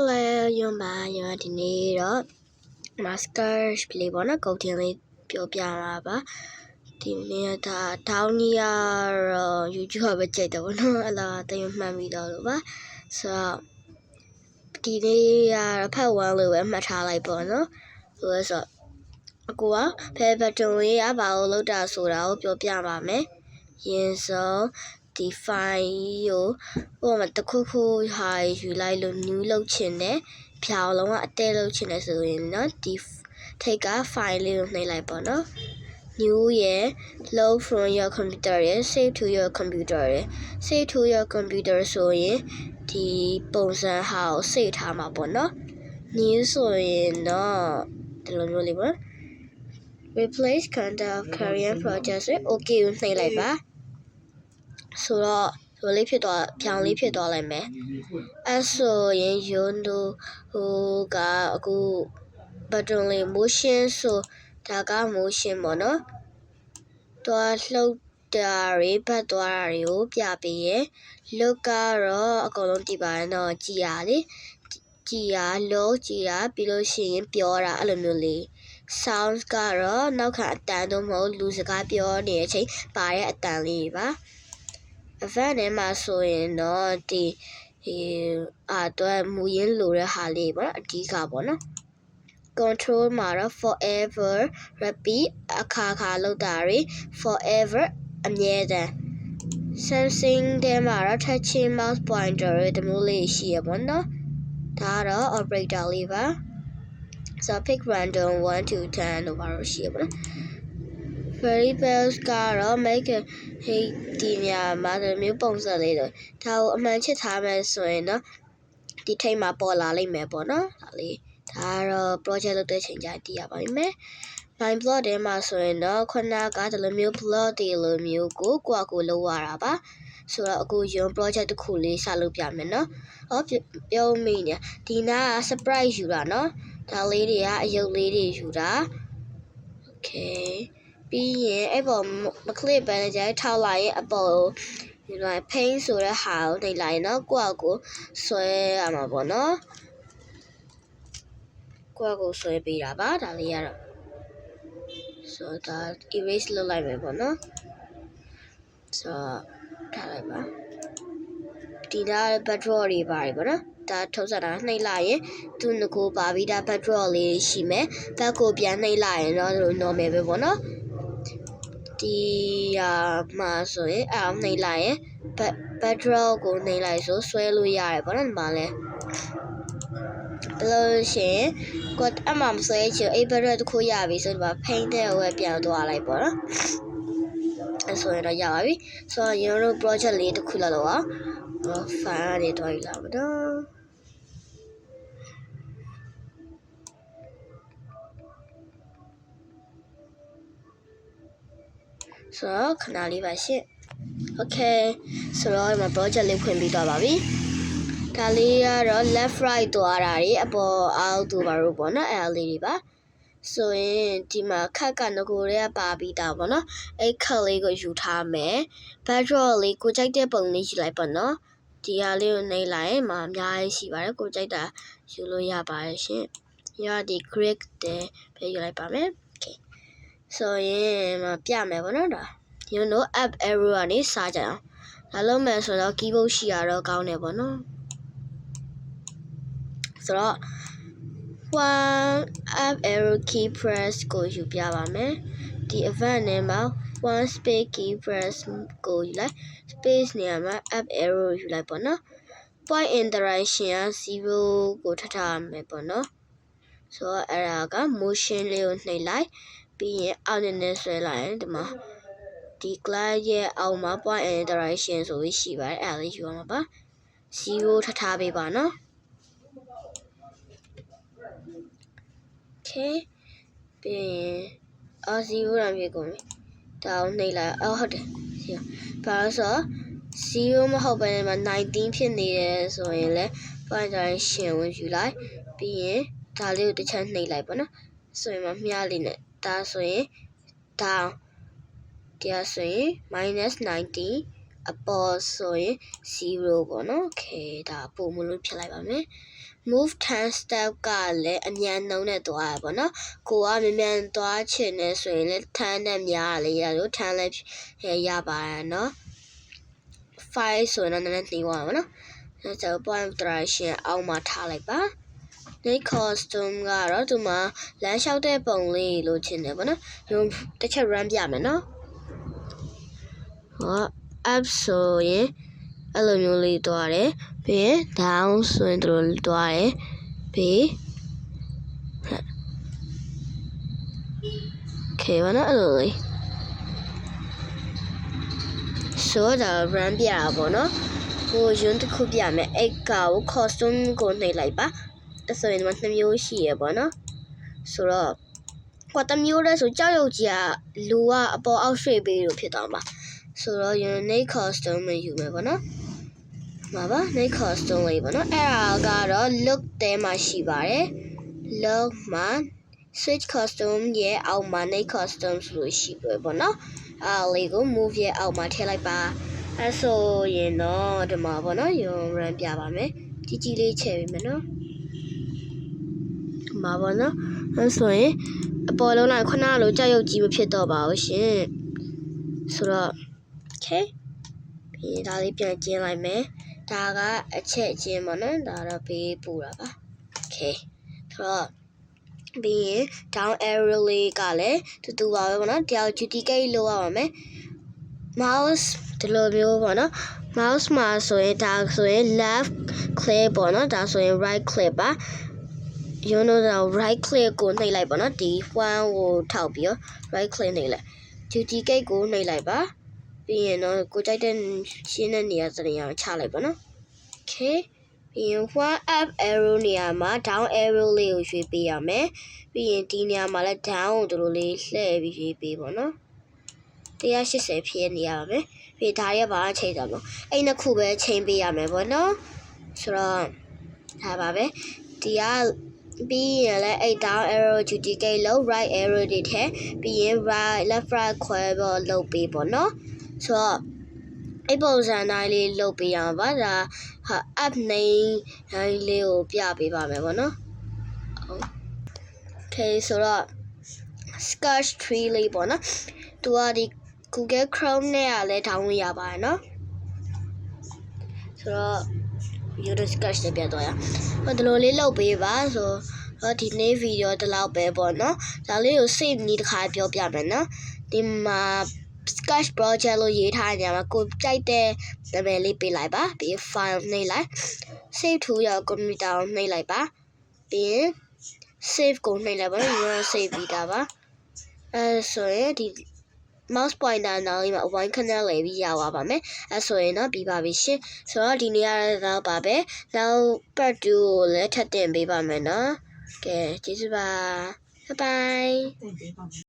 Hello ယွန်ပါယွန်ဒီနေ့တော့ master play ပေါ့နော်ကုတ်တင်လေးပြောပြမှာပါဒီနေ့ဒါတောင်းနီယာတော့ YouTube ပဲကြိုက်တယ်ပေါ့နော်အလားတယမှတ်ပြီးတော့လို့ပါဆိုတော့ဒီနေ့ကတော့ဖတ်ဝမ်းလို့ပဲမှတ်ထားလိုက်ပေါ့နော်ဟိုဆိုအကူကဖဲဘတ်တုံလေးကဘာလို့လောက်တာဆိုတာကိုပြောပြပါမယ်ရင်ဆုံး ဒီ file ကိုဟိုမှာတခုခုဟာယူလိုက်လို့ new လုပ်ချင်တယ်ဖြာလုံးကအတဲလုပ်ချင်တယ်ဆိုရင်เนาะဒီထိတ်က file လေးကိုနှိပ်လိုက်ပေါ့နော် new ရယ် load from your computer ရယ် save to your computer ရယ် save to your computer ဆိုရင်ဒီပုံစံဟာကို save ထားမှာပေါ့နော် new ဆိုရင်တော့ဒီလိုမျိုးလေးပေါ့ replace content of current project ဆို okay ကိုနှိပ်လိုက်ပါ ဆိုတော့ဆိုလေးဖြစ်သွားဖြောင်လေးဖြစ်သွားလိုက်မယ်အဲဆိုရင် you know ဟိုကအခု button လေး motion ဆိုဒါက motion ပေါ့နော်တွားလှုပ်တာတွေပတ်သွားတာတွေကိုပြပေးရ look ကတော့အကုန်လုံးတည်ပါတယ်တော့ကြည်ရလေကြည်ရ look ကြည်ရပြီးလို့ရှိရင်ပြောတာအဲ့လိုမျိုးလေး sounds ကတော့နောက်ခံအတန်တော့မဟုတ်လူစကားပြောနေတဲ့အချိန်ပါတဲ့အတန်လေးပါ event ထဲမှာဆိုရင်တော့ဒီဒီအာတော့မူရင်းလိုတဲ့ဟာလေးပေါ့နော်အဓိကပေါ့နော် control မှာတော့ forever repeat အခါခါလောက်တာတွေ forever အမြဲတမ်း Samsung ထဲမှာတော့ touching mouse pointer တွေတမျိုးလေးရှိရပေါ့နော်ဒါကတော့ operator လေးပါဆိုတော့ pick random 1 to 10လို့ပါတော့ရှိရပေါ့နော် variables ကတော့ make a hey ဒီနေရာမှာဒီမျိုးပုံစံလေးတော့ဒါကိုအမှန်ချစ်ထားမယ်ဆိုရင်တော့ဒီထိတ်မှာပေါ်လာလိမ့်မယ်ပေါ့နော်ဒါလေးဒါကတော့ project လုပ်တဲ့ချိန်ကျတည်ရပါလိမ့်မယ် line plot ထဲမှာဆိုရင်တော့ခုနကဒီလိုမျိုး plot တွေလိုမျိုးကိုကိုယ့်အကိုလုပ်ရတာပါဆိုတော့အခုရုံ project တစ်ခုလေးစလုပ်ပြမယ်နော်။ဟောပြောမိနေဒီနာက surprise ယူတာနော်။ဒါလေးတွေကအယုတ်လေးတွေယူတာ။ Okay ပြီးရင်အဲ့ပေါ်မ clip ပဲကြိုက်ထောက်လိုက်ရင်အပေါ်ဒီလို paint ဆိုတဲ့ဟာကိုနှိပ်လိုက်နော်ကိုယ့်အကိုဆွဲရမှာပေါ့နော်ကိုယ့်အကိုဆွဲပေးတာပါဒါလေးကတော့ဆိုတော့ erase လုပ်လိုက်မယ်ပေါ့နော်ဆိုတော့ထားလိုက်ပါဒီဒါ backdraw တွေပါတယ်ပေါ့နော်ဒါထုတ်ဆက်တာနှိပ်လိုက်ရင်သူ့ငကိုပါပြီးဒါ backdraw လေးရှိမယ်ဘက်ကိုပြန်နှိပ်လိုက်ရင်တော့ normal ပဲပေါ့နော် ဒီဟာမှာဆိုရင်အားနှိပ်လိုက်ရင် backdraw ကိုနှိပ်လိုက်ဆိုဆွဲလို့ရတယ်ပေါ့နော်ဒီမှာလဲဘလို့ရှင်ကိုအမှမဆွဲချင်အဲ့ backdraw တစ်ခုရပြီဆိုတော့ paint တဲ့ဝယ်ပြန်သွားလိုက်ပေါ့နော်အဲဆိုရင်တော့ရပါပြီဆိုတော့ကျွန်တော်တို့ project လေးတစ်ခုလောက်တော့ file တွေတွားယူလာပါတော့ ဆိုတော့ခဏလေးပါရှင့် Okay ဆိုတော့ဒီမှာ project လေးဖွင့်ပြီးတော့ပါပြီဒါလေးကတော့ left right သွားတာတွေအပေါ်အောက်သူပါလို့ပေါ့နော်အဲ့လေးတွေပါဆိုရင်ဒီမှာခက်ကငကိုတွေကပါပြီးတာပေါ့နော်အဲ့ခက်လေးကိုယူထားမယ် backdrop လေးကိုကြိုက်တဲ့ပုံလေးယူလိုက်ပေါ့နော်ဒီဟာလေးကိုနှိပ်လိုက်ရင်မှာအများကြီးရှိပါတယ်ကိုကြိုက်တာယူလို့ရပါတယ်ရှင်ရဒီ grid တဲ့ပဲယူလိုက်ပါမယ် okay ဆိုရင်မပြမယ်ပေါ့နော်ဒါ you know app error ကနေစကြအောင်ဒါလုံးမယ်ဆိုတော့ keyboard ရှိရတော့ကောင်းတယ်ပေါ့နော်ဆိုတော့ one app arrow key press ကိုယူပြပါမယ်ဒီ event နဲ့မှာ one space key press ကိုယူလိုက် space နေရာမှာ app arrow ယူလိုက်ပေါ့နော် point interaction က0ကိုထပ်ထားရမယ်ပေါ့နော်ဆိုတော့အဲ့ဒါက motion လေးကိုနှိပ်လိုက် ပြီးရင်အောက်နဲ့ဆွဲလိုက်ရင်ဒီမှာဒီ class ရဲ့အောက်မှာ point interaction ဆိုပြီးရှိပါတယ်အဲ့ဒါလေးယူရမှာပါ0ထပ်ထားပေးပါနော် okay ပြီးရင်အော်0ရံပြေကုန်ပြီဒါအောင်နှိပ်လိုက်အော်ဟုတ်တယ်0ဘာလို့ဆို0မဟုတ်ဘဲနဲ့19ဖြစ်နေတယ်ဆိုရင်လည်း point direction ကိုယူလိုက်ပြီးရင်ဒါလေးကိုတစ်ချက်နှိပ်လိုက်ပေါ့နော်ဆိုရင်မမြားလေးနဲ့ ဒါဆိုရင်ဒါတရားဆိုရင် -19 အပေါ်ဆိုရင်0ပေါ့နော် okay ဒါပုံမလို့ဖြစ်လိုက်ပါမယ် move 10 step ကလည်းအမြန်နှုံးနဲ့သွားရပါတော့ကိုကမြန်မြန်သွားချင်နေဆိုရင်လည်း10နဲ့များရလေရလို့10လည်းရပါရနော်5ဆိုရင်တော့နည်းနည်းနှီးသွားပါတော့အဲဆို point direction အောက်မှာထားလိုက်ပါ Night costume ကတော့သူမှာလမ်းလျှောက်တဲ့ပုံလေးလိုချင်တယ်ပေါ့နော်။ရုံတစ်ချက် run ပြမယ်နော်။ဟော up ဆိုရင်အဲ့လိုမျိုးလေးတွားတယ်။ပြီးရင် down ဆိုရင်ဒီလိုတွားတယ်။ပြီး Okay ပါနော်အဲ့လိုလေး။ဆိုတော့ run ပြတာပေါ့နော်။ကိုယွန်းတစ်ခုပြမယ်။အိတ်ကကို costume ကိုနှိပ်လိုက်ပါ။ အဲ့ဆိုရင်ဒီမှာနှစ်မျိုးရှိရပေါ့နော်ဆိုတော့ဟောတစ်မျိုးလဲဆိုကြောက်ရွံ့ကြီးကလူကအပေါ်အောက်ရွှေ့ပေးလို့ဖြစ်သွားမှာဆိုတော့ unique costume မယူမယ်ပေါ့နော်မှာပါ unique costume လေးပေါ့နော်အဲ့ဒါကတော့ look တဲမှာရှိပါတယ် look မှာ switch costume ရဲ့အောက်မှာ unique costume ဆိုလို့ရှိပြီပေါ့နော်အားလေးကို move ရဲ့အောက်မှာထည့်လိုက်ပါအဲ့ဆိုရင်တော့ဒီမှာပေါ့နော် you run ပြပါမယ်ကြီးကြီးလေးချဲ့ပေးမယ်နော် မှာပေါ့နော်အဲဆိုရင်အပေါ်လုံးလိုက်ခုနကလိုကြောက်ရွံ့ကြီးမဖြစ်တော့ပါဘူးရှင်ဆိုတော့ okay ပြီးရင်ဒါလေးပြန်ကျင်းလိုက်မယ်ဒါကအချက်အချင်းပေါ့နော်ဒါတော့ဘေးပူတာပါ okay ဆိုတော့ပြီးရင် down arrow လေးကလည်းတူတူပါပဲပေါ့နော်တယောက် duty gate လောက်ရပါမယ် mouse ဒီလိုမျိုးပေါ့နော် mouse မှာဆိုရင်ဒါဆိုရင် left click ပေါ့နော်ဒါဆိုရင် right click ပါ you know တော့ right click ကိုနှိပ်လိုက်ပါနော်ဒီ one ကိုထောက်ပြီးတော့ right click နှိပ်လိုက် duty gate ကိုနှိပ်လိုက်ပါပြီးရင်တော့ကိုကြိုက်တဲ့ရှင်းတဲ့နေရာစနေရာချလိုက်ပါနော် okay ပြီးရင် one up arrow နေရာမှာ down arrow လေးကိုရွှေ့ပေးရမယ်ပြီးရင်ဒီနေရာမှာလည်း down ကိုတို့လိုလေးလှည့်ပြီးရွှေ့ပေးပါနော်180ဖြစ်နေရပါမယ်ပြီးဒါရက်ပါချိန်ကြမလို့အဲ့နှစ်ခုပဲချိန်ပေးရမယ်ပေါ့နော်ဆိုတော့ဒါပါပဲဒီက ပြီးရင်လည်းအဲ့ down arrow duty gate လို့ right arrow တွေထည့်ပြီးရင် right left right ခွဲပေါ်လုပ်ပေးပေါ့နော်ဆိုတော့အဲ့ပုံစံတိုင်းလေးလုပ်ပေးရမှာပါဒါဟာ up name တိုင်းလေးကိုပြပေးပါမယ်ပေါ့နော်ဟုတ် okay ဆိုတော့ sketch tree လေးပေါ့နော်သူကဒီ Google Chrome နဲ့ကလည်း download ရပါတယ်နော်ဆိုတော့ YouTube sketch နဲ့ပြန်တော့ရဟိုဒီလိုလေးလုပ်ပေးပါဆိုတော့ဒီနေ့ဗီဒီယိုဒီလောက်ပဲပေါ့နော်ဒါလေးကို save နီးတစ်ခါပြောပြမယ်နော်ဒီမှာ sketch project လို့ရေးထားတဲ့နေရာမှာကိုကြိုက်တဲ့နာမည်လေးပေးလိုက်ပါပြီး file နှိပ်လိုက် save to ရော computer ကိုနှိပ်လိုက်ပါပြီးရင် save ကိုနှိပ်လိုက်ပါနော် save ပြီးတာပါအဲဆိုရင်ဒီ mouse pointer နောက်လေးမှာအဝိုင်းခဏလေးပြီးရသွားပါမယ်အဲဆိုရင်တော့ပြီးပါပြီရှင်ဆိုတော့ဒီနေ့ရတော့ပါပဲနောက် part 2ကိုလည်းထပ်တင်ပေးပါမယ်နော်ကဲကျေးဇူးပါ bye bye